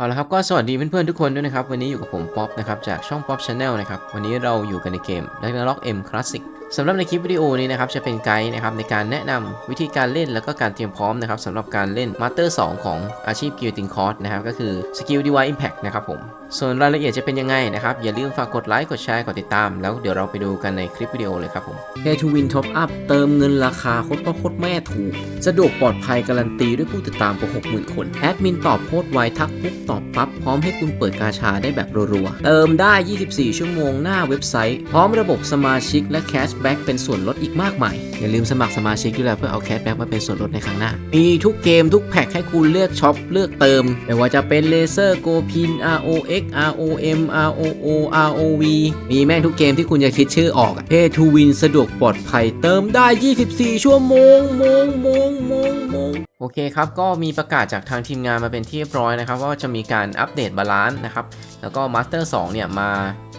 เอาละครับก็สวัสดีเพื่อนๆทุกคนด้วยนะครับ วันนี้อยู่กับผมป๊อปนะครับจากช่อง ป๊อบช ANNEL นะครับ วันนี้เราอยู่กันในเกม Ragnarok M Classic สำหรับในคลิปวิดีโอนี้นะครับจะเป็นไกด์นะครับในการแนะนำวิธีการเล่นแล้วก็การเตรียมพร้อมนะครับสำหรับการเล่นมาสเตอร์2ของอาชีพกิลตินคอร์สนะครับก็คือ Skill Divine Impact นะครับผม ส่วนรายละเอียดจะเป็นยังไงนะครับ อย่าลืมฝากกดไลค์ กดแชร์ กดติดตาม แล้วเดี๋ยวเราไปดูกันในคลิปวิดีโอเลยครับผม Pay to Win Top Up เติมเงินราคาโคตรพ่อโคตรแม่ถูก สะดวกปลอดภัยการันตีด้วยผู้ติดตามกว่า 60,000 คน แอดมินตอบโพสต์ไวทักปุ๊บตอบปั๊บ พร้อมให้คุณเปิดกาชาได้แบบรัวๆ เติมได้ 24 ชั่วโมงหน้าเว็บไซต์ พร้อมระบบสมาชิกและแคชแบ็กเป็นส่วนลดอีกมากมาย อย่าลืมสมัครสมาชิกด้วยแล้วเพื่อเอาแคชแบ็กมาเป็นส่วนลดในครั้งหน้า มีทุกเกมทุกแพ็คให้คุณเลือกช็อปเลือกเติมไม่ว่าจะเป็นเลเซอร์โกพิน ROX X R O M R O O R O V มีแม่งทุกเกมที่คุณจะคิดชื่อออกเพทูวินสะดวกปลอดภัยเติมได้ 24 ชั่วโมงโมงโมงโมงโมงโอเคครับ ก็มีประกาศจากทางทีมงานมาเป็นที่เรียบร้อยนะครับ ว่าจะมีการอัปเดตบาลานซ์นะครับ แล้วก็มาสเตอร์2เนี่ยมา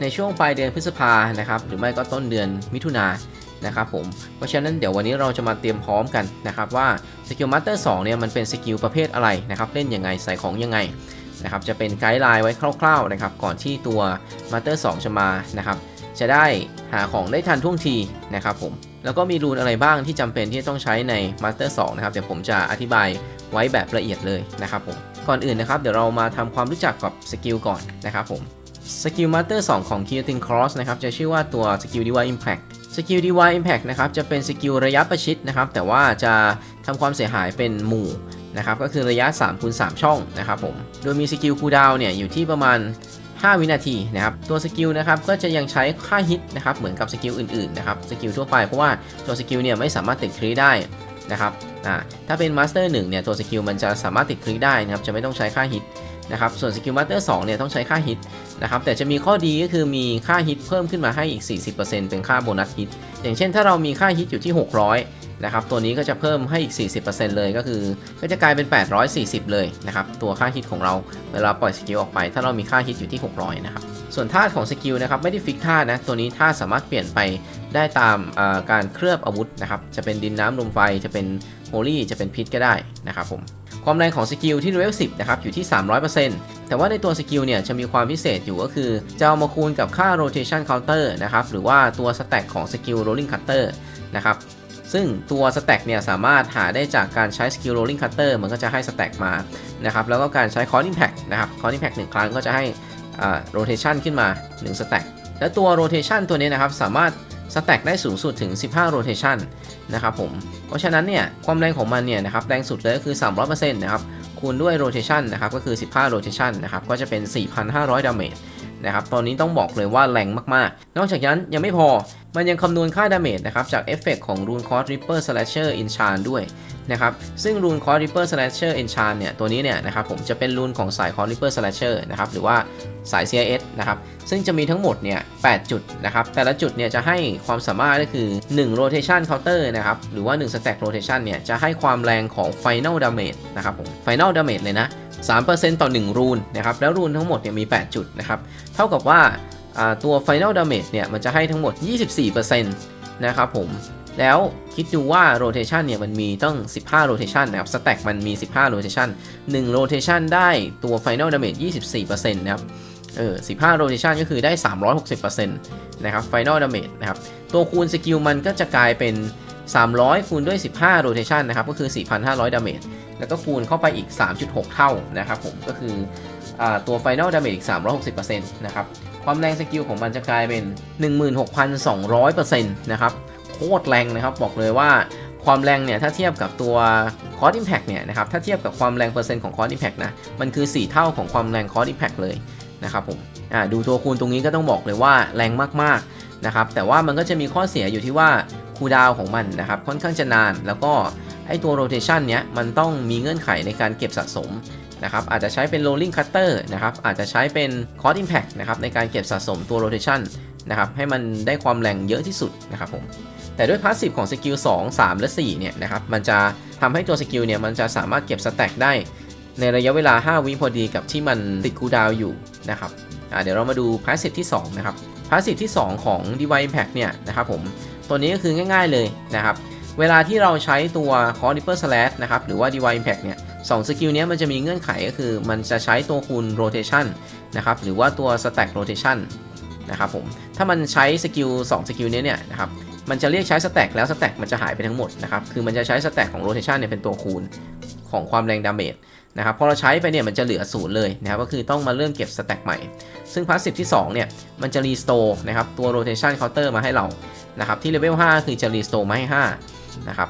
ในช่วงปลายเดือนพฤษภานะครับ หรือไม่ก็ต้นเดือนมิถุนานนะครับผม เพราะฉะนั้นเดี๋ยววันนี้เราจะมาเตรียมพร้อมกันนะครับว่าสกิลมาสเตอร์2เนี่ยมันเป็นสกิลประเภทอะไรนะครับ เล่นยังไงใส่ของยังไง นะครับจะเป็นไกด์ไลน์ไว้คร่าวๆนะครับก่อนที่ตัวมาสเตอร์2จะมานะครับจะได้หาของได้ทันท่วงทีนะครับผมแล้วก็มีรูนอะไรบ้างที่จำเป็นที่จะต้องใช้ใน Master 2นะครับเดี๋ยวผมจะอธิบายไว้แบบละเอียดเลยนะครับผมก่อนอื่นนะครับเดี๋ยวเรามาทำความรู้จักกับสกิลก่อนนะครับผมสกิล Master 2ของ k i l t i n Cross นะครับจะชื่อว่าตัวสกิล Divine Impact สกิล Divine Impact นะครับจะเป็นสกิลระยะประชิดนะครับแต่ว่าจะทำความเสียหายเป็นหมู่ นะครับก็คือระยะ3คูณ3ช่องนะครับผมโดยมีสกิลคูลดาวน์เนี่ยอยู่ที่ประมาณ 5 วินาทีนะครับตัวสกิลนะครับก็จะยังใช้ค่าฮิตนะครับเหมือนกับสกิลอื่นๆนะครับสกิลทั่วไปเพราะว่าตัวสกิลเนี่ยไม่สามารถติดครีได้นะครับอ่าถ้าเป็นมาสเตอร์1เนี่ยตัวสกิลมันจะสามารถติดครีได้นะครับจะไม่ต้องใช้ค่าฮิตนะครับส่วนสกิลมาสเตอร์2เนี่ยต้องใช้ค่าฮิตนะครับแต่จะมีข้อดีก็คือมีค่าฮิตเพิ่มขึ้นมาให้อีก 40%เป็นค่าโบนัสฮิตอย่างเช่นถ้าเรามีค่าฮิตอยู่ที่ 600 นะครับตัวนี้ก็จะเพิ่มให้อีก 40%เลยก็คือ ก็จะกลายเป็น 840 เลยนะครับตัวค่าฮิตของเราเวลาปล่อยสกิลออกไป ถ้าเรามีค่าฮิตอยู่ที่ 600 นะครับ ส่วนธาตุของสกิลนะครับไม่ได้ฟิกธาตุนะตัวนี้ธาตุสามารถเปลี่ยนไปได้ตามการเคลือบอาวุธนะครับจะเป็นดินน้ำลมไฟจะเป็นโฮลี่จะเป็นพิษก็ได้นะครับผมความแรงของสกิลที่เลเวล10นะครับอยู่ที่ 300%แต่ว่าในตัวสกิลเนี่ยจะมีความพิเศษอยู่ก็คือ จะเอามาคูณกับค่า rotation counter นะครับหรือว่าตัวสแต็กของสกิล rolling cutter นะครับ ซึ่งตัวสแต็กเนี่ยสามารถหาได้จากการใช้สกิล rolling cutter มันก็จะให้สแต็กมานะครับแล้วก็การใช้ c o r impact นะครับ c o r impact 1ครั้งก็จะให้ rotation ขึ้นมา1สแต็กและตัว rotation ตัวนี้นะครับสามารถสแต็กได้สูงสุดถึง 15 rotation นะครับผม เพราะฉะนั้นเนี่ยความแรงของมันเนี่ยนะครับแรงสุดเลยก็คือ 300%นะครับคูณด้วย rotation นะครับก็คือ 15 rotation นะครับก็จะเป็น 4,500 damage นะครับตอนนี้ต้องบอกเลยว่าแรงมากๆ นอกจากนั้นยังไม่พอ มันยังคำนวณค่าดาเมจนะครับจากเอฟเฟกของ Rune Cost Reaper Slasher Enchant ด้วยนะครับซึ่ง Rune Cost Reaper Slasher Enchant เนี่ยตัวนี้เนี่ยนะครับผมจะเป็นรูนของสาย Cost Reaper Slasher นะครับหรือว่าสาย CIS นะครับซึ่งจะมีทั้งหมดเนี่ย8จุดนะครับแต่ละจุดเนี่ยจะให้ความสามารถก็คือ 1 rotation counter นะครับหรือว่า 1 stack rotation เนี่ยจะให้ความแรงของ final damage นะครับผม final damage เลยนะ3%ต่อ 1 รูนนะครับแล้วรูนทั้งหมดเนี่ยมี 8 จุดนะครับเท่ากับว่า ตัว Final Damage เนี่ย มันจะให้ทั้งหมด 24%นะครับผม แล้วคิดดูว่า Rotation เนี่ย มันมีตั้ง 15 Rotation นะครับ Stack มันมี 15 Rotation 1 Rotation ได้ตัว Final Damage 24%นะครับเออ15 Rotation ก็คือได้ 360%นะครับ Final Damage นะครับ ตัวคูณสกิลมันก็จะกลายเป็น 300 คูณด้วย 15 Rotation นะครับ ก็คือ 4,500 Damage แล้วก็คูณเข้าไปอีก 3.6 เท่านะครับผม ก็คืออตัว Final Damage อีก 360%นะครับ ความแรงสกิลของมันจะกลายเป็น 16,200%นะครับโคตรแรงนะครับบอกเลยว่าความแรงเนี่ยถ้าเทียบกับตัว Cost Impact เนี่ยนะครับถ้าเทียบกับความแรงเปอร์เซ็นต์ของ Cost Impact นะมันคือ 4 เท่าของความแรง Cost Impact เลยนะครับผมดูตัวคูณตรงนี้ก็ต้องบอกเลยว่าแรงมากๆนะครับแต่ว่ามันก็จะมีข้อเสียอยู่ที่ว่าคูดาวของมันนะครับค่อนข้างจะนาน แล้วก็ไอตัว rotation เนี้ยมันต้องมีเงื่อนไขในการเก็บสะสม นะครับอาจจะใช้เป็น rolling cutter นะครับอาจจะใช้เป็น cost impact นะครับในการเก็บสะสมตัว rotation นะครับให้มันได้ความแรงเยอะที่สุดนะครับผมแต่ด้วยพาสซีฟของสกิล2 3 และ4เนี่ยนะครับมันจะทำให้ตัวสกิลเนี่ยมันจะสามารถเก็บสแต็กได้ ในระยะเวลา 5 วิพอดีกับที่มันติดคูดาวอยู่นะครับเดี๋ยวเรามาดูพาสซีฟที่2นะครับพาสซีฟที่ 2 ของ Divine Impact เนี่ยนะครับผมตัวนี้ก็คือง่ายๆเลยนะครับเวลาที่เราใช้ตัว c o r d i p e r Slash นะครับหรือว่า Divine Impact เนี่ย 2สกิลนี้มันจะมีเงื่อนไขก็คือ มันจะใช้ตัวคูณ rotation นะครับหรือว่าตัว stack rotation นะครับผมถ้ามันใช้สกิล2สกิลนี้เนี่ยนะครับมันจะเรียกใช้ stack แล้ว stack มันจะหายไปทั้งหมดนะครับคือมันจะใช้ stack ของ rotation เนี่ยเป็นตัวคูณของความแรงดาเมจนะครับพอเราใช้ไปเนี่ยมันจะเหลือศูนย์เลยนะครับก็คือต้องมาเริ่มเก็บ stack ใหม่ ซึ่ง passive ที่ 2 เนี่ย มันจะ restore นะครับตัว rotation counter มาให้เรานะครับที่ level 5คือจะ restore มาให้5นะครับ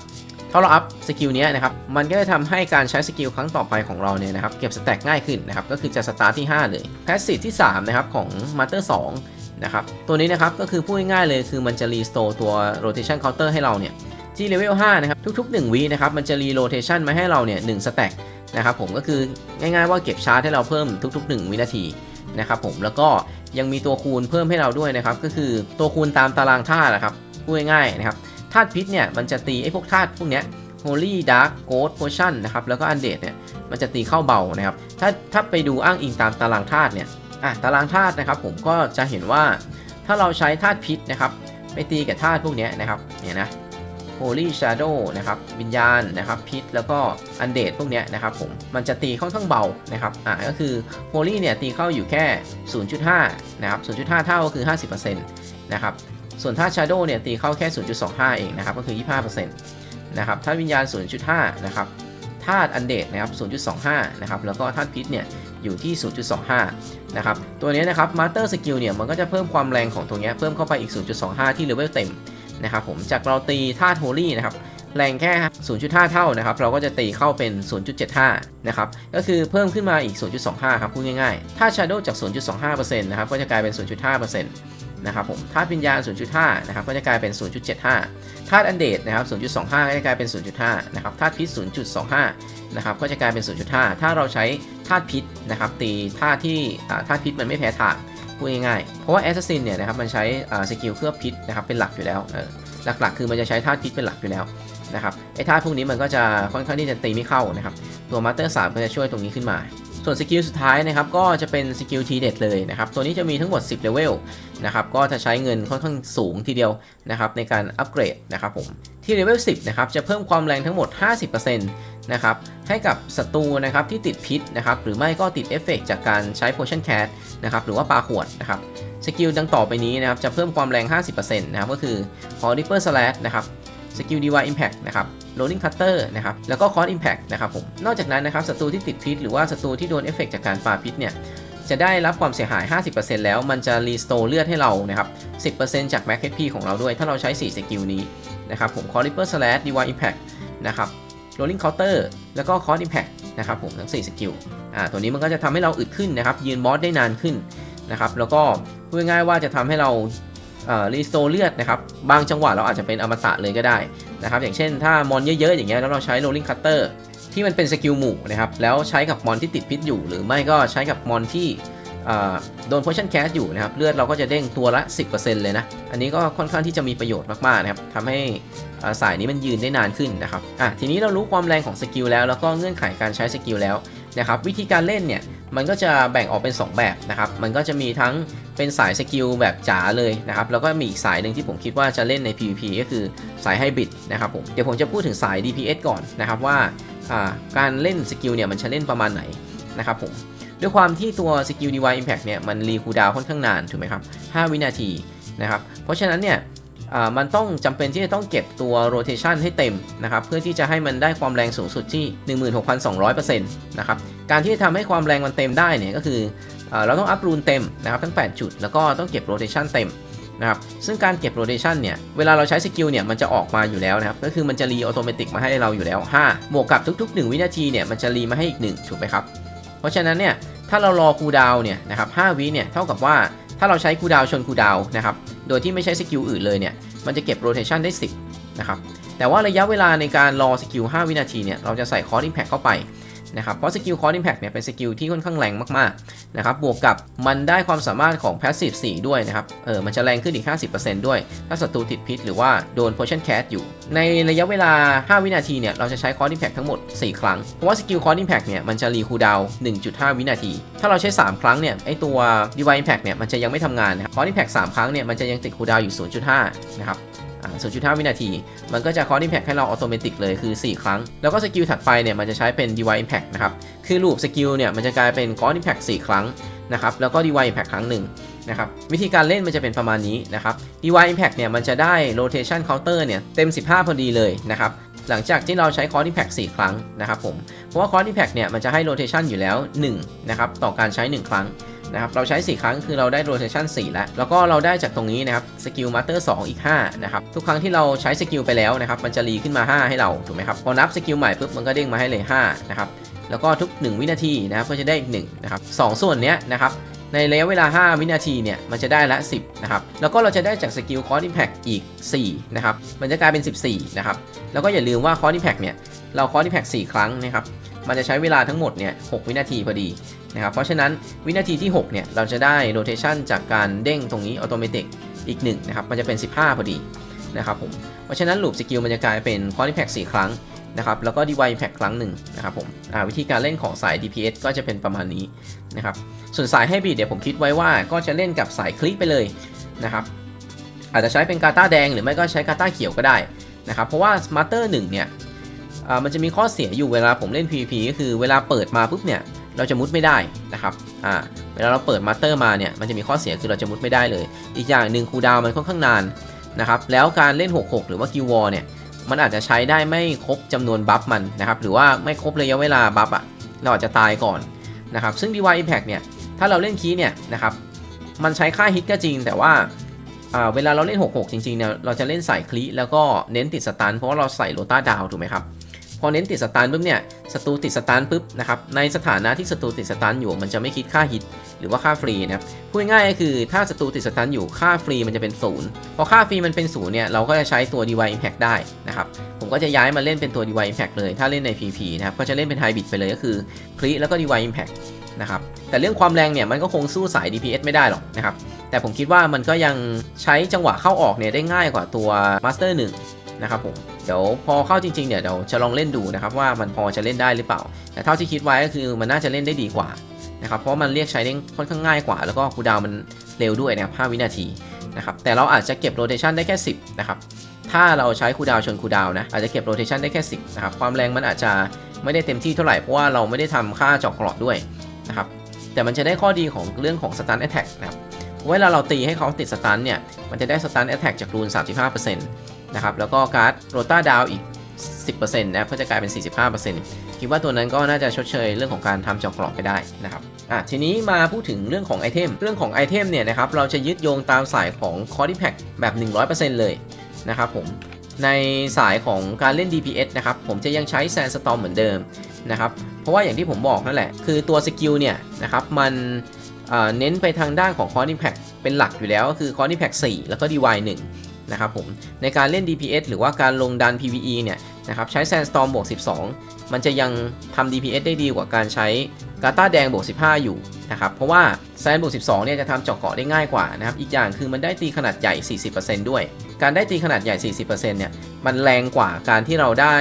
ถ้าเราอัพสกิลนี้นะครับ มันก็จะทำให้การใช้สกิลครั้งต่อไปของเราเนี่ยนะครับเก็บ stack ง่ายขึ้นนะครับ ก็คือจะ start ที่ 5 เลย passive ที่3นะครับของ master 2นะครับ ตัวนี้นะครับก็คือพูดง่ายๆเลยคือมันจะ restore ตัว rotation counter ให้เราเนี่ยที่ level 5นะครับทุกๆ1วินะครับมันจะ re rotation มาให้เราเนี่ย1 stack นะครับผมก็คือง่ายๆว่าเก็บชาร์จให้เราเพิ่มทุก ๆ 1 วินาทีนะครับผมแล้วก็ยังมีตัวคูณเพิ่มให้เราด้วยนะครับก็คือตัวคูณตามตารางธานะครับพูดง่ายๆนะครับ ธาตุพิษเนี่ยมันจะตีไอ้พวกธาตุพวกเนี้ย Holy Dark Ghost Potion นะครับแล้วก็ Undead เนี่ยมันจะตีเข้าเบานะครับถ้าถ้าไปดูอ้างอิงตามตารางธาตุเนี่ยอะตารางธาตุนะครับผมก็จะเห็นว่าถ้าเราใช้ธาตุพิษนะครับไปตีกับธาตุพวกเนี้ยนะครับเนี่ยนะ Holy Shadow นะครับวิญญาณนะครับพิษแล้วก็ Undead พวกเนี้ยนะครับผมมันจะตีค่อนข้างเบานะครับอ่าก็คือ Holy เนี่ยตีเข้าอยู่แค่ 0.5 นะครับ 0.5 เท่าก็คือ 50%นะครับ ส่วนธาตุ Shadow เนี่ยตีเข้าแค่ 0.25 เองนะครับ ก็คือ 25%นะครับธาตุวิญญาณ 0.5 นะครับธาตุ Undead นะครับ 0.25 นะครับ แล้วก็ธาตุพิษเนี่ยอยู่ที่ 0.25 นะครับ ตัวนี้นะครับ Master Skill เนี่ยมันก็จะเพิ่มความแรงของตัวเนี้ยเพิ่มเข้าไปอีก 0.25 ที่เลเวลเต็มนะครับผมจากเราตีธาตุโฮลี่นะครับแรงแค่ 0.5 เท่านะครับ เราก็จะตีเข้าเป็น 0.75 นะครับ ก็คือเพิ่มขึ้นมาอีก 0.25 ครับพูดง่ายๆ ถ้า Shadow จาก 0.25%นะครับ ก็จะกลายเป็น 0.5%นะครับผมธาตุวิญญาณ 0.5 นะครับก็จะกลายเป็น 0.75 ธาตุอันเดดนะครับ 0.25 ก็จะกลายเป็น 0.5 นะครับ ธาตุพิษ 0.25 นะครับ ก็จะกลายเป็น 0.5 ถ้าเราใช้ธาตุพิษนะครับ ตีธาตุที่ธาตุพิษมันไม่แพ้ทางพูดง่ายๆ เพราะว่าแอสซัสซินเนี่ยนะครับ มันใช้สกิลเคลือบพิษนะครับ เป็นหลักอยู่แล้ว หลักๆ คือมันจะใช้ธาตุพิษเป็นหลักอยู่แล้วนะครับ ไอ้ธาตุพวกนี้มันก็จะค่อนข้างที่จะตีไม่เข้านะครับ ตัวมาสเตอร์3ก็จะช่วยตรงนี้ขึ้นมา ส่วนสกิลสุดท้ายนะครับก็จะเป็นสกิลทีเด็ดเลยนะครับตัวนี้จะมีทั้งหมด 10เลเวลนะครับก็จะใช้เงินค่อนข้างสูงทีเดียวนะครับในการอัปเกรดนะครับผมที่เลเวล10นะครับจะเพิ่มความแรงทั้งหมด 50%นะครับให้กับศัตรูนะครับที่ติดพิษนะครับหรือไม่ก็ติดเอฟเฟกจากการใช้ potion cat นะครับหรือว่าปลาขวดนะครับสกิลดังต่อไปนี้นะครับจะเพิ่มความแรง 50%นะครับก็คือ h o r Ripper Slash นะครับสกิล DY Impact นะครับ Rolling Cutter นะครับ แล้วก็ Cross Impact นะครับผม นอกจากนั้นนะครับศัตรูที่ติดพิษหรือว่าศัตรูที่โดนเอฟเฟกจากการปาพิษเนี่ยจะได้รับความเสียหาย 50%แล้ว มันจะรีสโตร์เลือดให้เรานะครับ 10%จาก Max HP ของเราด้วย ถ้าเราใช้ 4 สกิลนี้นะครับผม Cross Ripper Slash DY Impact นะครับ Rolling Counter แล้วก็ Cross Impact นะครับผมทั้ง 4 สกิล อ่า ตัวนี้มันก็จะทำให้เราอึดขึ้นนะครับ ยืนบอสได้นานขึ้นนะครับ แล้วก็พูดง่ายว่าจะทำให้เรารีสโตเลือดนะครับ บางจังหวะเราอาจจะเป็นอมตะเลยก็ได้ นะครับอย่างเช่นถ้ามอนเยอะๆอย่างเงี้ยแล้วเราใช้ Rolling Cutter ที่มันเป็นสกิลหมู่นะครับแล้วใช้กับมอนที่ติดพิษอยู่ หรือไม่ก็ใช้กับมอนที่โดน potion cast อยู่นะครับเลือดเราก็จะเด้งตัวละ 10%เลยนะ อันนี้ก็ค่อนข้างที่จะมีประโยชน์มากๆนะครับทำให้สายนี้มันยืนได้นานขึ้นนะครับอะทีนี้เรารู้ความแรงของสกิลแล้วแล้วก็เงื่อนไขการใช้สกิลแล้ว นะครับวิธีการเล่นเนี่ยมันก็จะแบ่งออกเป็น 2 แบบนะครับมันก็จะมีทั้งเป็นสายสกิลแบบจ๋าเลยนะครับแล้วก็มีอีกสายหนึ่งที่ผมคิดว่าจะเล่นใน PVP ก็คือสายไฮบริดนะครับผมเดี๋ยวผมจะพูดถึงสาย DPS ก่อนนะครับว่าการเล่นสกิลเนี่ยมันจะเล่นประมาณไหนนะครับผมด้วยความที่ตัวสกิล DY Impact เนี่ยมันรีคูดาวค่อนข้างนานถูกไหมครับ5วินาทีนะครับเพราะฉะนั้นเนี่ย มันต้องจำเป็นที่จะต้องเก็บตัว rotation ให้เต็มนะครับเพื่อที่จะให้มันได้ความแรงสูงสุดที่ 16,200%นะครับการที่จะทำให้ความแรงมันเต็มได้เนี่ยก็คือเราต้องอัพรูนเต็มนะครับทั้ง 8 จุด แล้วก็ต้องเก็บ rotation เต็มนะครับซึ่งการเก็บ rotation เนี่ยเวลาเราใช้สกิลเนี่ยมันจะออกมาอยู่แล้วนะครับก็คือมันจะรีออโตเมติกมาให้เราอยู่แล้ว 5 บวกกับทุก ๆ 1 วินาทีเนี่ยมันจะรีมาให้อีก 1 ถูกไหมครับ เพราะฉะนั้นเนี่ยถ้าเรารอคูลดาวน์เนี่ยนะครับ5วิเนี่ยเท่ากับว่า ถ้าเราใช้คูดาวชนคูดาวนะครับ โดยที่ไม่ใช้สกิลอื่นเลยเนี่ย มันจะเก็บโรเทชันได้ 10 นะครับ แต่ว่าระยะเวลาในการรอสกิล5วินาทีเนี่ย เราจะใส่คอร์ดอิมแพคเข้าไป นะครับ เพราะสกิลคอร์ดอิมแพคเนี่ยเป็นสกิลที่ค่อนข้างแรงมากๆนะครับ บวกกับมันได้ความสามารถของ Passive 4ด้วยนะครับ เออ มันจะแรงขึ้นอีก 50%ด้วย ถ้าศัตรูติดพิษหรือว่าโดน Potion Cast อยู่ ในระยะเวลา 5 วินาทีเนี่ย เราจะใช้คอร์ดอิมแพคทั้งหมด 4 ครั้ง เพราะว่าสกิลคอร์ดอิมแพคเนี่ย มันจะรีคูดาวน์1.5 วินาที ถ้าเราใช้ 3 ครั้งเนี่ย ไอตัว Divine Impact เนี่ย มันจะยังไม่ทำงานนะครับคอร์ดอิมแพค3ครั้งเนี่ย มันจะยังติดคูดาวน์อยู่ 0.5 นะครับอ่า 0.5 วินาที มันก็จะคอร์ดอิมแพคให้เราออโตเมติเลยคือ 4 ครั้ง แล้วก็สกิลถัดไปเนี่ยมันจะใช้เป็น Divine Impact นะครับ คือลูปสกิลเนี่ยมันจะกลายเป็นคอร์ดอิมแพค4ครั้งนะครับแล้วก็ Divine Impact ครั้งหนึ่งนะครับวิธีการเล่นมันจะเป็นประมาณนี้นะครับ Divine Impact เนี่ยมันจะได้ Rotation Counter เนี่ยเต็ม 15 พอดีเลยนะครับหลังจากที่เราใช้คอร์ดอิมแพค4ครั้งนะครับผม เพราะว่าคอร์ดอิมแพคเนี่ยมันจะให้ Rotation อยู่แล้ว1นะครับต่อการใช้ 1 ครั้ง นะครับเราใช้ 4 ครั้งคือเราได้ rotation 4 แล้ว แล้วก็เราได้จากตรงนี้นะครับสกิลมาสเตอร์2อีก5นะครับทุกครั้งที่เราใช้สกิลไปแล้วนะครับมันจะรีขึ้นมา 5 ให้เราถูกไหมครับพอนับสกิลใหม่ปุ๊บมันก็เด้งมาให้เลย5นะครับแล้วก็ทุก 1 วินาทีนะครับก็จะได้อีก1นะครับสส่วนเนี้ยนะครับในระยะเวลา 5 วินาทีเนี่ยมันจะได้ละ 10นะครับแล้วก็เราจะได้จากสกิลคอร์ดอิมแพคอีก4นะครับมันจะกลายเป็น 14นะครับแล้วก็อย่าลืมว่าคอร์ดอิมแพคเนี่ยเราคอร์ดอิมแพค4ครั้งนะครับ มันจะใช้เวลาทั้งหมดเนี่ย6วินาทีพอดีนะครับเพราะฉะนั้นวินาทีที่6เนี่ยเราจะได้ rotation จากการเด้งตรงนี้ automatic อีก1นะครับมันจะเป็น 15 พอดีนะครับผมเพราะฉะนั้น loop skill มันจะกลายเป็น core impact 4ครั้งนะครับแล้วก็ divine impact ครั้งหนึ่งนะครับผมวิธีการเล่นของสาย DPS ก็จะเป็นประมาณนี้นะครับส่วนสาย hybrid เดี๋ยวผมคิดไว้ว่าก็จะเล่นกับสายคลิกไปเลยนะครับอาจจะใช้เป็นกาตาแดงหรือไม่ก็ใช้กาตาเขียวก็ได้นะครับเพราะว่า smarter 1เนี่ย มันจะมีข้อเสียอยู่เวลาผมเล่น PVP ก็คือเวลาเปิดมาปุ๊บเนี่ยเราจะมุดไม่ได้นะครับอ่าเวลาเราเปิดมาสเตอร์มาเนี่ยมันจะมีข้อเสียคือเราจะมุดไม่ได้เลย อีกอย่างหนึ่งคูดาวมันค่อนข้างนานนะครับแล้วการเล่น 66 หรือว่ากิววอเนี่ยมันอาจจะใช้ได้ไม่ครบจำนวนบัฟมันนะครับหรือว่าไม่ครบระยะเวลาบัฟอะเราอาจจะตายก่อนนะครับซึ่ง DY Impact เนี่ยถ้าเราเล่นคีเนี่ยนะครับมันใช้ค่าฮิตก็จริง แต่ว่าเวลาเราเล่น 66 จริงๆเนี่ยเราจะเล่นใส่คลีแล้วก็เน้นติดสตันเพราะว่าเราใส่โรต้าดาวถูกไหมครับ พอเน้นติดสตาร์ปุ๊บเนี่ยศัตรูติดสตาร์ปุ๊บนะครับในสถานะที่ศัตรูติดสตาร์อยู่ มันจะไม่คิดค่าฮิตหรือว่าค่าฟรีนะครับพูดง่ายก็คือถ้าศัตรูติดสตาร์อยู่ค่าฟรีมันจะเป็นศูนย์พอค่าฟรีมันเป็นศูนย์เนี่ยเราก็จะใช้ตัว DY Impact ได้นะครับผมก็จะย้ายมาเล่นเป็นตัว DY Impact เลย ถ้าเล่นใน PP นะครับก็จะเล่นเป็นไฮบิดไปเลยก็คือคลีแล้วก็ DY Impact นะครับแต่เรื่องความแรงเนี่ยมันก็คงสู้สาย DPS ไม่ได้หรอกนะครับแต่ผมคิดว่ามันก็ยังใช้จังหวะเข้าออกเนี่ยได้ง่ายกว่าตัว Master 1 นะครับผมเดี๋ยวพอเข้าจริงๆเนี่ยเดี๋ยวจะลองเล่นดูนะครับว่ามันพอจะเล่นได้หรือเปล่า แต่เท่าที่คิดไว้ก็คือมันน่าจะเล่นได้ดีกว่านะครับเพราะมันเรียกใช้ได้ค่อนข้างง่ายกว่า แล้วก็คูดาวมันเร็วด้วยนะครับ5วินาทีนะครับแต่เราอาจจะเก็บโรเทชันได้แค่ 10นะครับถ้าเราใช้คูดาวชนคูดาวนะอาจจะเก็บโรเทชันได้แค่ 10นะครับความแรงมันอาจจะไม่ได้เต็มที่เท่าไหร่เพราะว่าเราไม่ได้ทำค่าจาะกรอดด้วยนะครับแต่มันจะได้ข้อดีของเรื่องของสตันแอตแทกนะครับเวลาเราตีให้เขาติดสตันเนี่ยมันจะได้สตันแอตแทกจากรูน35%น นะครับ แล้วก็การ์ดโรต้าดาวอีก 10%นะครับก็จะกลายเป็น 45%คิดว่าตัวนั้นก็น่าจะชดเชยเรื่องของการทำจอกกรอบไปได้นะครับอะทีนี้มาพูดถึงเรื่องของไอเทม เรื่องของไอเทมเนี่ยนะครับเราจะยึดโยงตามสายของ c o r d i p a c แบบ 100%เลยนะครับผมในสายของการเล่น DPS นะครับ ผมจะยังใช้ Sandstorm เหมือนเดิมนะครับ เพราะว่าอย่างที่ผมบอกนั่นแหละ คือตัวสกิลเนี่ยนะครับ มันเน้นไปทางด้านของ c o r d i p a c เป็นหลักอยู่แล้ว ก็คือ c o r d i p a c 4แล้วก็ DY 1 นะครับผมในการเล่น DPS หรือว่าการลงดัน PVE เนี่ยนะครับใช้ Sandstorm บวก 12 มันจะยังทำ DPS ได้ดีกว่าการใช้กาตาแดงบวก 15 อยู่นะครับเพราะว่าแซนบวก 12 เนี่ยจะทำเจาะเกาะได้ง่ายกว่านะครับอีกอย่างคือมันได้ตีขนาดใหญ่ 40%ด้วย การได้ตีขนาดใหญ่ 40%เนี่ยมันแรงกว่าการที่เราได้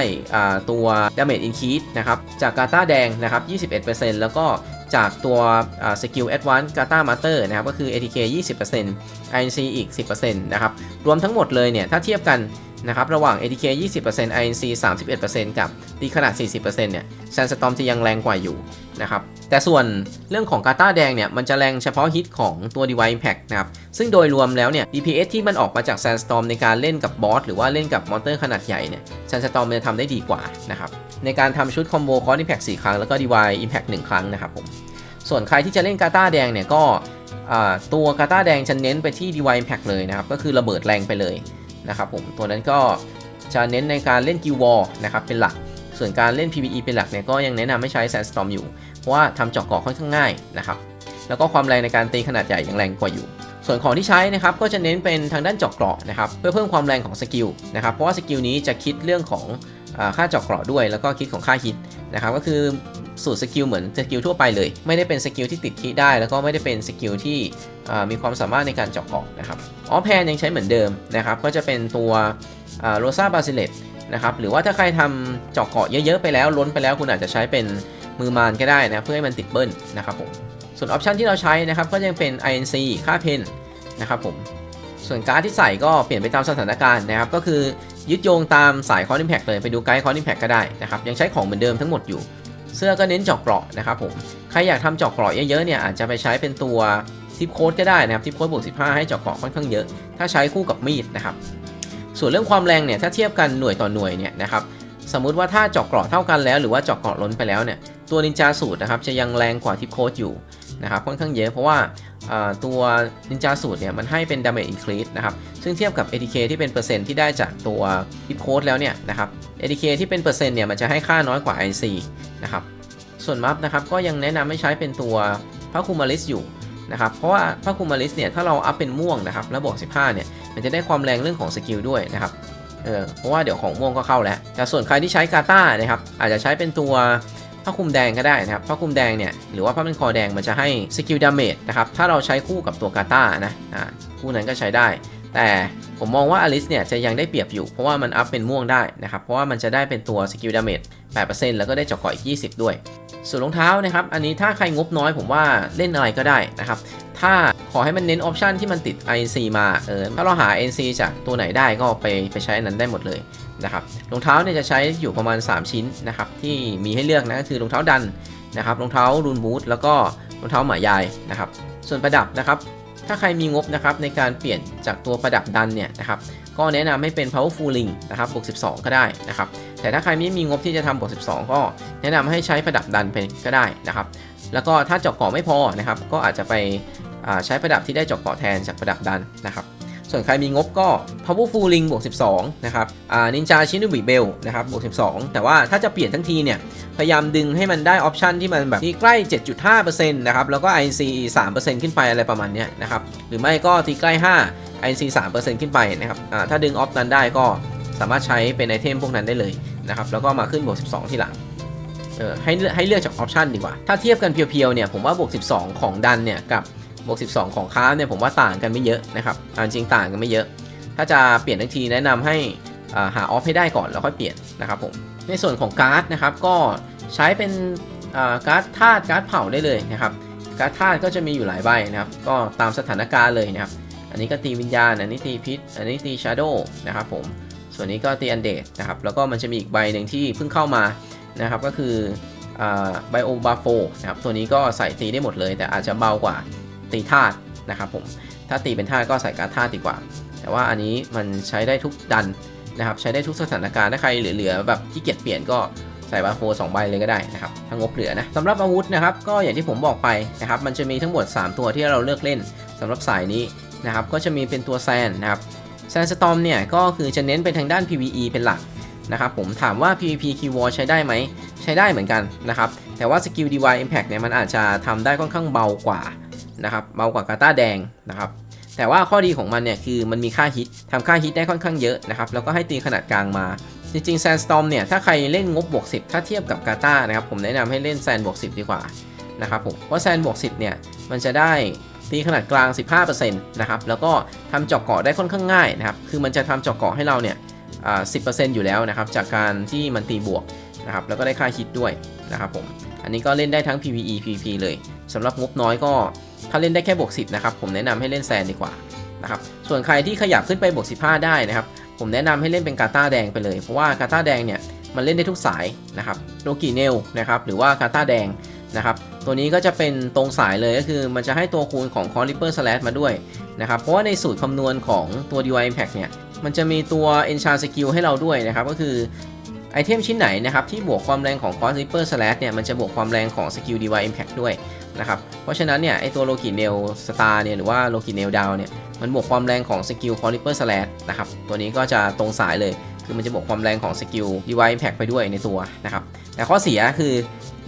ตัว Damage Increase นะครับจากกาตาแดงนะครับ 21%แล้วก็ จากตัวสกิล Advanced Gata Master นะครับก็คือ ATK 20% INC อีก 10%นะครับรวมทั้งหมดเลยเนี่ยถ้าเทียบกัน นะครับระหว่าง ATK 20% INC 31%กับตีขนาด 40%เนี่ย Sandstorm จะยังแรงกว่าอยู่นะครับแต่ส่วนเรื่องของกาตาแดงเนี่ยมันจะแรงเฉพาะฮิตของตัว Divine Impact นะครับซึ่งโดยรวมแล้วเนี่ย DPS ที่มันออกมาจาก Sandstorm ในการเล่นกับบอสหรือว่าเล่นกับมอนเตอร์ขนาดใหญ่เนี่ย Sandstorm มันจะทำได้ดีกว่านะครับในการทำชุดคอมโบคอร์ Impact 4 ครั้งแล้วก็ Divine Impact 1 ครั้งนะครับผมส่วนใครที่จะเล่นกาตาแดงเนี่ยก็ตัวกาตาแดงจะเน้นไปที่ Divine Impact เลยนะครับก็คือระเบิดแรงไปเลย นะครับผมตัวนั้นก็จะเน้นในการเล่นกิววอลนะครับเป็นหลัก ส่วนการเล่น PVE เป็นหลักเนี่ยก็ยังแนะนำให้ใช้ Sandstorm อยู่ เพราะว่าทำเจาะเกาะค่อนข้างง่ายนะครับแล้วก็ความแรงในการตีขนาดใหญ่ยังแรงกว่าอยู่ ส่วนของที่ใช้นะครับก็จะเน้นเป็นทางด้านเจาะเกราะนะครับเพื่อเพิ่มความแรงของสกิลนะครับเพราะว่าสกิลนี้จะคิดเรื่องของค่าเจาะเกราะด้วย แล้วก็คิดของค่าฮิตนะครับก็คือ สูตรสกิลเหมือนสกิลทั่วไปเลย ไม่ได้เป็นสกิลที่ติดคีได้ แล้วก็ไม่ได้เป็นสกิลที่มีความสามารถในการเจาะเกาะนะครับออฟแพนยังใช้เหมือนเดิมนะครับ ก็จะเป็นตัวโรซาบาซิเลตนะครับหรือว่าถ้าใครทำเจาะเกาะเยอะๆไปแล้วล้นไปแล้วคุณอาจจะใช้เป็นมือมานก็ได้นะเพื่อให้มันติดเบิ้ลนะครับผมส่วนออปชันที่เราใช้นะครับก็ยังเป็น INC ค่าเพนนะครับผมส่วนการ์ดที่ใส่ก็เปลี่ยนไปตามสถานการณ์นะครับก็คือยึดโยงตามสายคอร์ดิมแพกเลยไปดูไกด์คอร์ดิมแพกก็ได้นะครับยังใช้ของเหมือนเดิมทั้งหมดอยู่ เสื้อก็เน้นเจาะเกราะนะครับผมใครอยากทำเจาะเกราะเยอะๆเนี่ยอาจจะไปใช้เป็นตัวทิปโค้ดก็ได้นะครับทิปโค้ดบวก15 ให้เจาะเกราะค่อนข้างเยอะ ถ้าใช้คู่กับมีดนะครับส่วนเรื่องความแรงเนี่ยถ้าเทียบกันหน่วยต่อหน่วยเนี่ยนะครับสมมุติว่าถ้าเจาะเกราะเท่ากันแล้ว หรือว่าเจาะเกราะล้นไปแล้วเนี่ยตัวนินจาสูตรนะครับจะยังแรงกว่าทิปโค้ดอยู่นะครับค่อนข้างเยอะเพราะว่าอ่าตัวนินจาสูตรเนี่ยมันให้เป็น damage increase นะครับซึ่งเทียบกับ ATK ที่เป็นเปอร์เซ็นต์ที่ได้จากตัวทิปโค้ดแล้วเนี่ยนะครับ ATK ที่เป็นเปอร์เซ็นต์เนี่ยมันจะให้ค่าน้อยกว่า IC นะครับส่วนมัฟนะครับก็ยังแนะนำให้ใช้เป็นตัวพระคุมาริสอยู่นะครับเพราะว่าพระคุมาริสเนี่ยถ้าเราอัพเป็นม่วงนะครับแล้วบวก15เนี่ยมันจะได้ความแรงเรื่องของสกิลด้วยนะครับเออเพราะว่าเดี๋ยวของม่วงก็เข้าแล้ว แต่ส่วนใครที่ใช้กาตานะครับอาจจะใช้เป็นตัวผ้าคลุมแดงก็ได้นะครับผ้าคลุมแดงเนี่ยหรือว่าผ้าเป็นคอแดงมันจะให้สกิลดาเมจนะครับถ้าเราใช้คู่กับตัวกาตานะอ่าคู่นั้นก็ใช้ได้ แต่ผมมองว่าอลิสเนี่ยจะยังได้เปรียบอยู่ เพราะว่ามันอัพเป็นม่วงได้นะครับ เพราะว่ามันจะได้เป็นตัวสกิลดาเมจ8%แล้วก็ได้เจาะเกาะอีก 20 ด้วย ส่วนรองเท้านะครับ อันนี้ถ้าใครงบน้อยผมว่าเล่นอะไรก็ได้นะครับ ถ้าขอให้มันเน้นออปชันที่มันติด INC มาเออถ้าเราหา NC จากตัวไหนได้ก็ไปไปใช้อันนั้นได้หมดเลยนะครับรองเท้าเนี่ยจะใช้อยู่ประมาณ 3 ชิ้นนะครับที่มีให้เลือกนะก็คือรองเท้าดันนะครับรองเท้ารูนบูทแล้วก็รองเท้าหมายายนะครับส่วนประดับนะครับ ถ้าใครมีงบนะครับในการเปลี่ยนจากตัวประดับดันเนี่ยนะครับก็แนะนำให้เป็น powerful link นะครับบวก12 ก็ได้นะครับแต่ถ้าใครไม่มีงบที่จะทำบวก12 ก็แนะนำให้ใช้ประดับดันไปก็ได้นะครับแล้วก็ถ้าเจาะเกาะไม่พอนะครับก็อาจจะไปใช้ประดับที่ได้เจาะเกาะแทนจากประดับดันนะครับ ส่วนใครมีงบก็ powerful ring บวก 12 นะครับอ่า ninja shinobi bell นะครับบวก 12 แต่ว่าถ้าจะเปลี่ยนทั้งทีเนี่ย พยายามดึงให้มันได้ออปชันที่มันแบบที่ใกล้ 7.5%นะครับ แล้วก็ INC 3%ขึ้นไปอะไรประมาณนี้นะครับ หรือไม่ก็ที่ใกล้ 5 INC 3%ขึ้นไปนะครับอ่าถ้าดึงออฟนั้นได้ก็สามารถใช้เป็นไอเทมพวกนั้นได้เลยนะครับ แล้วก็มาขึ้นบวก 12 ที่หลังเออให้เลือกให้เลือกจากออปชันดีกว่า ถ้าเทียบกันเพียวๆเนี่ยผมว่าบวก 12 ของดันเนี่ยกับ บวก12 ของค้าเนี่ยผมว่าต่างกันไม่เยอะนะครับจริงต่างกันไม่เยอะ ถ้าจะเปลี่ยนทั้งทีแนะนำให้หาออฟให้ได้ก่อนแล้วค่อยเปลี่ยนนะครับผมในส่วนของการ์ดนะครับก็ใช้เป็นการ์ดธาตุการ์ดเผาได้เลยนะครับการ์ดธาตุก็จะมีอยู่หลายใบนะครับก็ตามสถานการณ์เลยนะครับอันนี้ก็ตีวิญญาณอันนี้ตีพิษอันนี้ตีชาโดนะครับผมส่วนนี้ก็ตีอันเดดนะครับแล้วก็มันจะมีอีกใบหนึ่งที่เพิ่งเข้ามานะครับก็คือไบโอบาโฟนะครับตัวนี้ก็ใส่ตีได้หมดเลย แต่อาจจะเบากว่า ตีธาตุนะครับผมถ้าตีเป็นธาตุก็ใส่การธาตุดีกว่า แต่ว่าอันนี้มันใช้ได้ทุกดันนะครับใช้ได้ทุกสถานการณ์ถ้าใครเหลือๆแบบที่เกียจเปลี่ยนก็ใส่บาโฟสองใบเลยก็ได้นะครับถ้างบเหลือนะสำหรับอาวุธนะครับก็อย่างที่ผมบอกไปนะครับมันจะมีทั้งหมด 3 ตัวที่เราเลือกเล่นสำหรับสายนี้นะครับก็จะมีเป็นตัวแซนนะครับแซนสตอมเนี่ยก็คือจะเน้นไปทางด้าน PVE เป็นหลักนะครับผมถามว่า PVP Keyword ใช้ได้ไหมใช้ได้เหมือนกันนะครับแต่ว่าสกิล DY Impact เนี่ยมันอาจจะทำได้ค่อนข้างเบากว่า นะครับเบากว่ากาตาแดงนะครับแต่ว่าข้อดีของมันเนี่ยคือมันมีค่าฮิตทำค่าฮิตได้ค่อนข้างเยอะนะครับแล้วก็ให้ตีขนาดกลางมา จริงๆ Sandstorm เนี่ยถ้าใครเล่นงบบวก10 ถ้าเทียบกับกาตานะครับผมแนะนำให้เล่นแซนบวก10 ดีกว่านะครับผมเพราะแซนบวก10เนี่ยมันจะได้ตีขนาดกลาง 15%นะครับแล้วก็ทำเจาะเกาะได้ค่อนข้างง่ายนะครับคือมันจะทำเจาะเกาะให้เราเนี่ยอ่า10%อยู่แล้วนะครับจากการที่มันตีบวกนะครับแล้วก็ได้ค่าฮิตด้วยนะครับผมอันนี้ก็เล่นได้ทั้ง PVE PVP เลยสำหรับงบน้อยก็ ถ้าเล่นได้แค่บวก10นะครับผมแนะนำให้เล่นแซนดีกว่านะครับส่วนใครที่ขยับขึ้นไปบวก15 ได้นะครับผมแนะนำให้เล่นเป็นกาตาแดงไปเลย เพราะว่ากาตาแดงเนี่ยมันเล่นได้ทุกสายนะครับโลกิเนลนะครับหรือว่ากาตาแดงนะครับตัวนี้ก็จะเป็นตรงสายเลยก็คือมันจะให้ตัวคูณของ c o r r i p p e r Slash มาด้วยนะครับเพราะว่าในสูตรคำนวณของตัว DY Impact เนี่ยมันจะมีตัว Enchant Skill ให้เราด้วยนะครับก็คือไอเทมชิ้นไหนนะครับที่บวกความแรงของ c o r r i p p e r Slash เนี่ยมันจะบวกความแรงของสกิล DY Impact ด้วย นะครับ เพราะฉะนั้นเนี่ยไอตัวโลกิเนลสตาร์เนี่ยหรือว่าโลกิเนลดาวเนี่ยมันบวกความแรงของสกิลคอริเปอร์สแลนะครับตัวนี้ก็จะตรงสายเลย คือมันจะบวกความแรงของสกิลดีไวแพ็กไปด้วยในตัวนะครับแต่ข้อเสียคือ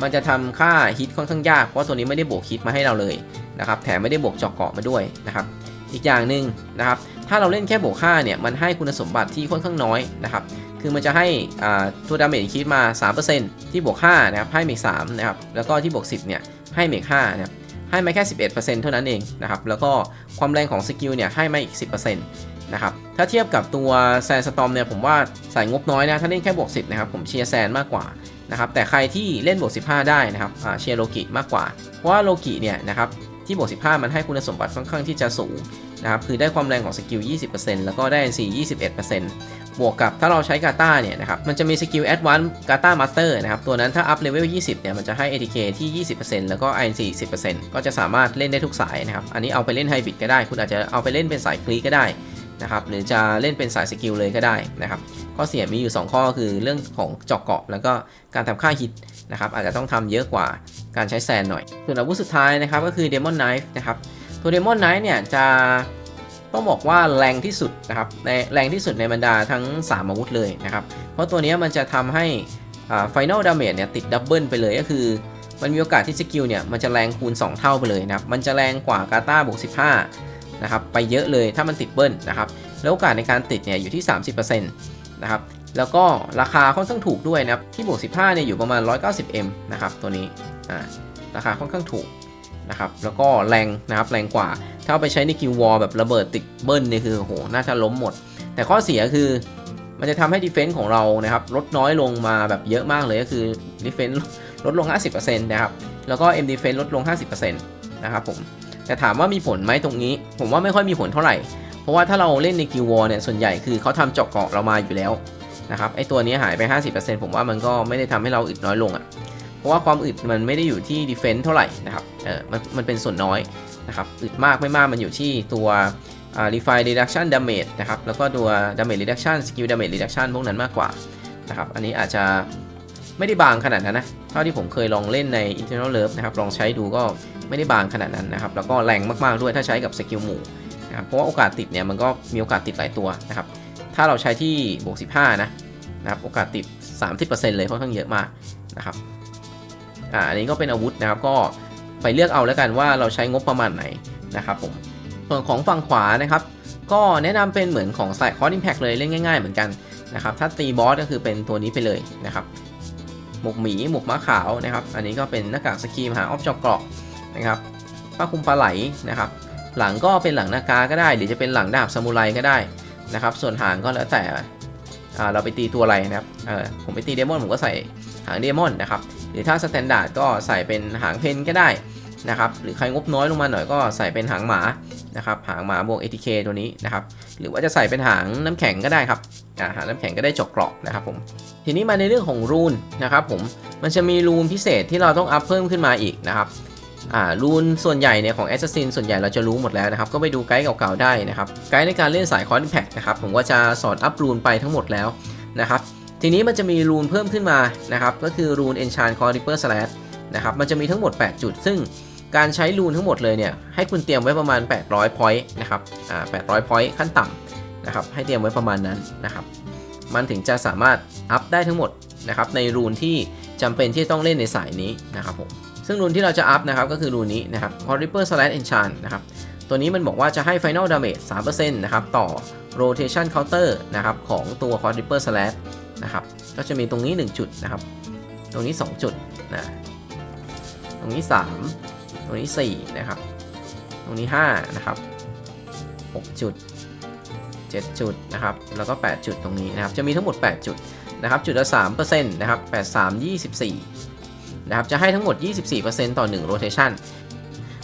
มันจะทำค่าฮิตค่อนข้างยาก เพราะตัวนี้ไม่ได้บวกฮิตมาให้เราเลยนะครับแถมไม่ได้บวกเจาะเกาะมาด้วยนะครับอีกอย่างหนึ่งนะครับถ้าเราเล่นแค่บวก5เนี่ยมันให้คุณสมบัติที่ค่อนข้างน้อยนะครับคือมันจะให้ตัวดาเมจคิดมา 3%ที่บวก5นะครับให้เมก3นะครับแล้วก็ที่บวก 10เนี่ย ให้เมก5นะครับให้มาแค่ 11%เท่านั้นเองนะครับ แล้วก็ความแรงของสกิลเนี่ยให้มาอีก 10%นะครับ ถ้าเทียบกับตัวแซนสตอมเนี่ยผมว่าใส่งบน้อยนะ ถ้าเล่นแค่บวก 10 นะครับ ผมเชียร์แซนมากกว่านะครับ แต่ใครที่เล่นบวก 15 ได้นะครับเชียร์โลกิมากกว่า เพราะว่าโลกิเนี่ยนะครับที่บวก 15 มันให้คุณสมบัติค่อนข้างที่จะสูง นะครับคือได้ความแรงของสกิล 20%แล้วก็ได้ NC 21%บวกกับถ้าเราใช้กาตาเนี่ยนะครับมันจะมีสกิล Advanced Gata Master นะครับตัวนั้นถ้าอัพเลเวล 20 เนี่ยมันจะให้ ATK ที่ 20%แล้วก็ INC 10%ก็จะสามารถเล่นได้ทุกสายนะครับอันนี้เอาไปเล่นไฮบริดก็ได้ คุณอาจจะเอาไปเล่นเป็นสายคลีก็ได้นะครับหรือจะเล่นเป็นสายสกิลเลยก็ได้นะครับข้อเสียมีอยู่ 2 ข้อคือเรื่องของเจาะเกาะ แล้วก็การทำค่าฮิตนะครับอาจจะต้องทำเยอะกว่าการใช้แซนหน่อย ส่วนอาวุธสุดท้ายนะครับก็คือ Demon Knife นะครับ ตัว Demon Knife เนี่ยจะต้องบอกว่าแรงที่สุดนะครับในแรงที่สุดในบรรดาทั้ง 3 อาวุธเลยนะครับ เพราะตัวนี้มันจะทำให้อ่า Final Damage เนี่ยติดดับเบิลไปเลยก็คือ มันมีโอกาสที่สกิลเนี่ยมันจะแรงคูณ 2 เท่าไปเลยนะครับ มันจะแรงกว่ากาตาบวก15นะครับไปเยอะเลยถ้ามันติดเบิลนะครับ แล้วโอกาสในการติดเนี่ยอยู่ที่ 30%นะครับแล้วก็ราคาค่อนข้างถูกด้วยนะครับที่บวก15เนี่ยอยู่ประมาณ 190M นะครับตัวนี้อ่าราคาค่อนข้างถูก นะครับแล้วก็แรงนะครับแรงกว่า ถ้าไปใช้ในคิววอลแบบระเบิดติดเบิ้ลเนี่ยคือโหน่าจะล้มหมด แต่ข้อเสียคือมันจะทำให้ดีเฟนซ์ของเรานะครับลดน้อยลงมาแบบเยอะมากเลยก็คือดีเฟนซ์ลดลง 50%นะครับแล้วก็ M defense ลดลง 50%นะครับผมแต่ถามว่ามีผลไหมตรงนี้ ผมว่าไม่ค่อยมีผลเท่าไหร่ เพราะว่าถ้าเราเล่นในคิววอลเนี่ยส่วนใหญ่คือเขาทำเจาะเกาะเรามาอยู่แล้วนะครับไอตัวนี้หายไป 50%ผมว่ามันก็ไม่ได้ทำให้เราอึดน้อยลงอะ่ะ เพราะว่าความอึดมันไม่ได้อยู่ที่ดีเฟนซ์เท่าไหร่นะครับเออมันมันเป็นส่วนน้อยนะครับอึดมากไม่มากมันอยู่ที่ตัวอ่า refine reduction damage นะครับแล้วก็ตัว damage reduction skill damage reduction พวกนั้นมากกว่านะครับอันนี้อาจจะไม่ได้บางขนาดนั้นนะเท่าที่ผมเคยลองเล่นใน internal love นะครับลองใช้ดูก็ไม่ได้บางขนาดนั้นนะครับแล้วก็แรงมากๆด้วยถ้าใช้กับสกิลหมู่นะครับเพราะว่าโอกาสติดเนี่ยมันก็มีโอกาสติดหลายตัวนะครับถ้าเราใช้ที่บวก 15 นะนะครับโอกาสติด 30%เลยค่อนข้างเยอะมากนะครับ อ่าอันนี้ก็เป็นอาวุธนะครับก็ไปเลือกเอาแล้วกันว่าเราใช้งบประมาณไหนนะครับผมส่วนของฝั่งขวานะครับ ก็แนะนำเป็นเหมือนของสายคอร์ดอิมแพกเลยเล่นง่าย ๆ เหมือนกันนะครับถ้าตีบอสก็คือเป็นตัวนี้ไปเลยนะครับหมวกหมีหมวกม้าขาวนะครับ อันนี้ก็เป็นหน้ากากสกีมหาออฟจอกเกราะนะครับผ้าคลุมปลาไหลนะครับ หลังก็เป็นหลังนากาก็ได้หรือจะเป็นหลังดาบซามูไรก็ได้นะครับ ส่วนหางก็แล้วแต่เราไปตีตัวอะไรนะครับผมไปตีเดมอนผมก็ใส่หางเดมอนนะครับ หรือถ้าสแตนดาร์ดก็ใส่เป็นหางเพนก็ได้นะครับหรือใครงบน้อยลงมาหน่อยก็ใส่เป็นหางหมานะครับหางหมาบวก ATK ตัวนี้นะครับหรือว่าจะใส่เป็นหางน้ำแข็งก็ได้ครับหางน้ำแข็งก็ได้จกเกราะนะครับผมทีนี้มาในเรื่องของรูนนะครับผมมันจะมีรูนพิเศษที่เราต้องอัพเพิ่มขึ้นมาอีกนะครับรูนส่วนใหญ่เนี่ยของ Assassin ส่วนใหญ่เราจะรู้หมดแล้วนะครับ ก็ไปดูไกด์เก่าๆได้นะครับ ไกด์ในการเล่นสายคอร์ดแพคนะครับผมก็จะสอนอัพรูนไปทั้งหมดแล้วนะครับ ทีนี้มันจะมีรูนเพิ่มขึ้นมานะครับก็คือรูน Enchant c o r r i p e r Slash นะครับมันจะมีทั้งหมด 8 จุด ซึ่งการใช้รูนทั้งหมดเลยเนี่ยให้คุณเตรียมไว้ประมาณ 800 point นะครับอ่า800 point ขั้นต่ำนะครับให้เตรียมไว้ประมาณนั้นนะครับมันถึงจะสามารถอัพได้ทั้งหมดนะครับในรูนที่จำเป็นที่ต้องเล่นในสายนี้นะครับผมซึ่งรูนที่เราจะอัพนะครับก็คือรูนนี้นะครับ c o r r i p e r Slash Enchant นะครับตัวนี้มันบอกว่าจะให้ Final Damage 3%นะครับต่อ Rotation Counter นะครับของตัว c o r r i p e r Slash นะครับ ก็จะมีตรงนี้ 1 จุดนะครับ ตรงนี้ 2 จุดนะ ตรงนี้ 3 ตรงนี้ 4 นะครับ ตรงนี้ 5 นะครับ 6 จุด 7 จุดนะครับ แล้วก็ 8 จุดตรงนี้นะครับ จะมีทั้งหมด 8 จุดนะครับ จุดละ3%นะครับ 8 3 24 นะครับ จะให้ทั้งหมด 24%ต่อ1 rotation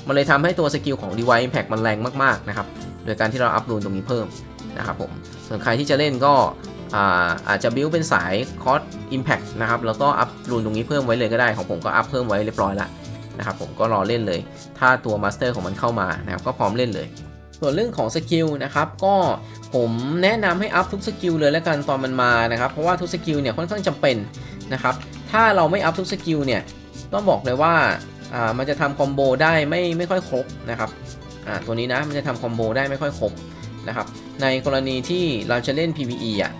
มันเลยทำให้ตัวสกิลของ Divine Impact มันแรงมาก ๆ นะครับ โดยการที่เราอัพรูนตรงนี้เพิ่มนะครับผม ส่วนใครที่จะเล่นก็ อาจจะบิวเป็นสายคอร์สอิมแพคนะครับแล้วก็อัพรูนตรงนี้เพิ่มไว้เลยก็ได้ของผมก็อัพเพิ่มไว้เรียบร้อยล้วนะครับผมก็รอเล่นเลย ถ้าตัวมาสเตอร์ของมันเข้ามานะครับก็พร้อมเล่นเลย ส่วนเรื่องของสกิลนะครับก็ผมแนะนำให้อัพทุกสกิลเลยแล้วกันตอนมันมานะครับเพราะว่าทุกสกิลเนี่ยค่อนข้างจำเป็นนะครับถ้าเราไม่อัพทุกสกิลเนี่ยต้องบอกเลยว่าามันจะทำคอมโบได้ไม่ไม่ค่อยครบนะครับตัวนี้นะมันจะทำคอมโบได้ไม่ค่อยครบนะครับในกรณีที่เราจะเล่น PVE อะ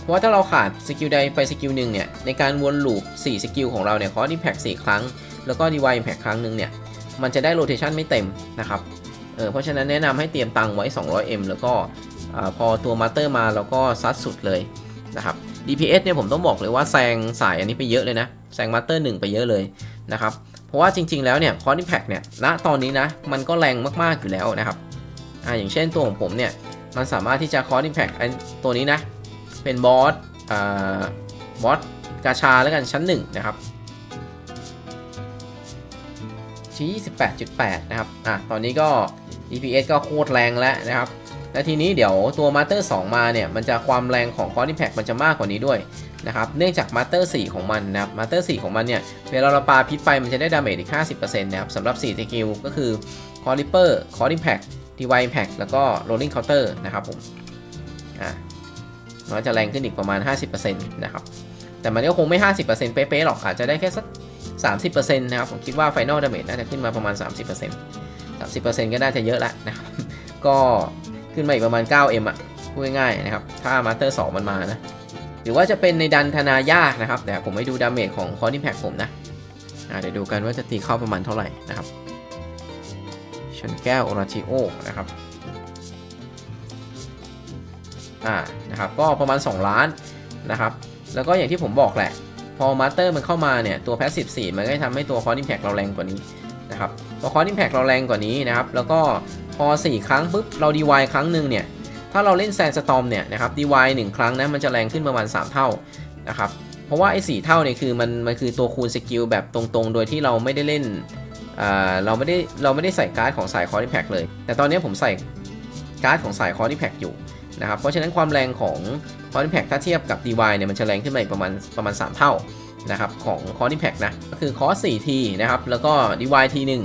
เพราะว่าถ้าเราขาดสกิลใดไปสกิลหนึ่งเนี่ยในการวนลูป4สกิลของเราเนี่ยคอร์ดิแพ็ก4ครั้ง แล้วก็ดีวายแพ็กครั้งหนึ่งเนี่ยมันจะได้โรเทชันไม่เต็มนะครับเออเพราะฉะนั้นแนะนำให้เตรียมตังค์ไว้ 200M แล้วก็พอตัวมาสเตอร์มาแล้วก็ซัดสุดเลยนะครับ DPS เนี่ยผมต้องบอกเลยว่าแซงสายอันนี้ไปเยอะเลยนะแซงมาสเตอร์1ไปเยอะเลยนะครับเพราะว่าจริง ๆแล้วเนี่ยคอร์ดิแพ็กเนี่ยณตอนนี้นะมันก็แรงมากๆอยู่แล้วนะครับอ่าอย่างเช่นตัวของผมเนี่ยมันสามารถที่จะคอร์ดิแพ็กตัวนี้นะ เป็นบอสบอสกาชาแล้วกันชั้น1นะครับที่ 28.8 นะครับ อะ ตอนนี้ก็ DPS ก็โคตรแรงแล้วนะครับ และทีนี้เดี๋ยวตัว Master 2 มาเนี่ย มันจะความแรงของ Core Impact มันจะมากกว่านี้ด้วยนะครับ เนื่องจาก Master 4 ของมันนะครับ Master 4 ของมันเนี่ย เวลาเราปาพิษไปมันจะได้ดาเมจอีก 50%นะครับสำหรับ4สกิลก็คือ Core Ripper Core Impact Divine Impact แล้วก็ Rolling Counter นะครับผม อะ มันก็จะแรงขึ้นอีกประมาณ 50%นะครับ แต่มันก็คงไม่ 50%เป๊ะๆหรอก อาจจะได้แค่สัก 30%นะครับ ผมคิดว่า Final Damage น่าจะขึ้นมาประมาณ 30% 30%ก็น่าจะเยอะละนะครับ ก็ขึ้นมาอีกประมาณ 9M อะ พูดง่ายๆนะครับ ถ้า Master 2 มันมานะ หรือว่าจะเป็นในดันธนายากนะครับ แต่ผมไม่ดูดาเมจของคอร์นิแพคผมนะอ่าเดี๋ยวดูกันว่าจะตีเข้าประมาณเท่าไหร่นะครับชนแก้วโอราชิโอนะครับ อ่านะครับก็ประมาณ 2 ล้านนะครับแล้วก็อย่างที่ผมบอกแหละ พอมาสเตอร์มันเข้ามาเนี่ย ตัวแพสซีฟสีมันก็จะทำให้ตัวคอร์นิแพคเราแรงกว่านี้นะครับพอคอร์นิแพคเราแรงกว่านี้นะครับแล้วก็พอ 4 ครั้งปุ๊บเราดีวายครั้งหนึ่งเนี่ยถ้าเราเล่นแซนสตอมเนี่ยนะครับดีวายหนึ่งครั้งนะมันจะแรงขึ้นประมาณ 3 เท่านะครับเพราะว่าไอ้สเท่าเนี่ยคือมันมันคือตัวคูณสกิลแบบตรงๆ โดยที่เราไม่ได้เล่นอ่าเราไม่ได้เราไม่ได้ใส่การ์ดของสายคอร์ดิแพคเลย แต่ตอนนี้ผมใส่การ์ดของสายคอร์ดิแพคอยู่ นะครับ เพราะฉะนั้นความแรงของคอร์ดิแพคถ้าเทียบกับ DY เนี่ยมันจะแรงขึ้นมาอีกประมาณประมาณ 3 เท่านะครับของคอร์ดิแพคนะ ก็คือคอร์ส4ทีนะครับ แล้วก็ DY ทีหนึ่ง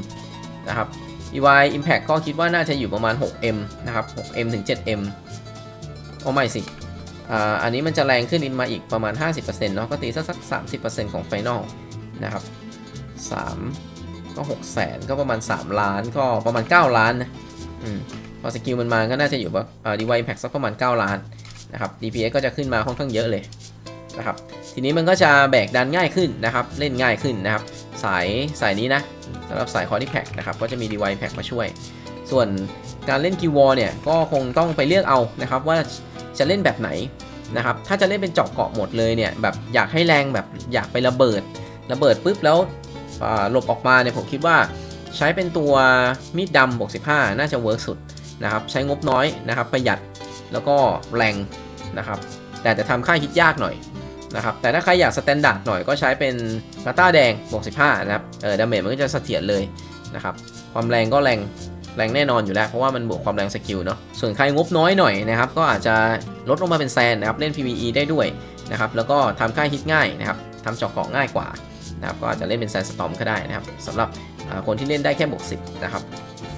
นะครับ DY Impact ก็คิดว่าน่าจะอยู่ประมาณ 6M นะครับ 6M ถึง 7M โอ้ไม่สิอ่าอันนี้มันจะแรงขึ้นมาอีกประมาณ 50%เนาะก็ตีสักสัก 30%ของไฟนอลนะครับ3ก็6แสนก็ประมาณ 3 ล้านก็ประมาณ 9 ล้านนะอืม อสกิลมันมาก็น่าจะอยู่แบบอ่าดีวายแพ็กสักประมาณ 9 ล้านนะครับ DPS ก็จะขึ้นมาค่อนข้างเยอะเลยนะครับทีนี้มันก็จะแบกดันง่ายขึ้นนะครับเล่นง่ายขึ้นนะครับสายสายนี้นะสำหรับสายคอร์ดิแพ็กนะครับก็จะมีดีวายแพ็กมาช่วย ส่วนการเล่นกิวอเนี่ยก็คงต้องไปเลือกเอานะครับว่าจะเล่นแบบไหนนะครับถ้าจะเล่นเป็นเจาะเกาะหมดเลยเนี่ยแบบอยากให้แรงแบบอยากไประเบิด ระเบิดปุ๊บแล้วหลบออกมาเนี่ยผมคิดว่าใช้เป็นตัวมีดดำบวก15 น่าจะเวิร์กสุด นะครับใช้งบน้อยนะครับประหยัดแล้วก็แรงนะครับแต่จะทำค่าฮิตยากหน่อยนะครับแต่ถ้าใครอยากสแตนดาร์ดหน่อยก็ใช้เป็นกาต้าแดงบวก15นะครับเออดาเมจมันก็จะเสถียรเลยนะครับความแรงก็แรงแรงแน่นอนอยู่แล้วเพราะว่ามันบวกความแรงสกิลเนาะส่วนใครงบน้อยหน่อยนะครับก็อาจจะลดลงมาเป็นแซนนะครับเล่น PVE ได้ด้วยนะครับแล้วก็ทำค่าฮิตง่ายนะครับทำจาะเกาะง่ายกว่านะครับก็อาจจะเล่นเป็นแซนสตอมก็ได้นะครับสำหรับคนที่เล่นได้แค่บวก10นะครับ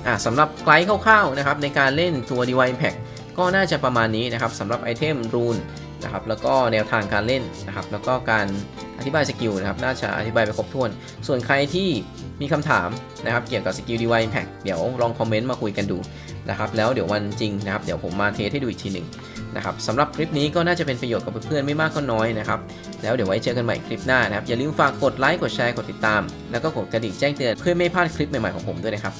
อ่าสำหรับไกด์คร่าวๆนะครับในการเล่นตัว Divine Impact ก็น่าจะประมาณนี้นะครับสำหรับไอเทมรูนนะครับแล้วก็แนวทางการเล่นนะครับแล้วก็การอธิบายสกิลนะครับน่าจะอธิบายไปครบถ้วน ส่วนใครที่มีคำถามนะครับเกี่ยวกับสกิล Divine Impact เดี๋ยวลองคอมเมนต์มาคุยกันดูนะครับแล้วเดี๋ยววันจริงนะครับเดี๋ยวผมมาเทสให้ดูอีกทีหนึ่งนะครับสำหรับคลิปนี้ก็น่าจะเป็นประโยชน์กับเพื่อนๆไม่มากก็น้อยนะครับแล้วเดี๋ยวไว้เจอกันใหม่คลิปหน้านะครับอย่าลืมฝากกดไลค์กดแชร์กดติดตาม แล้วก็กดกระดิ่งแจ้งเตือนเพื่อไม่พลาดคลิปใหม่ๆของผมด้วยนะครับ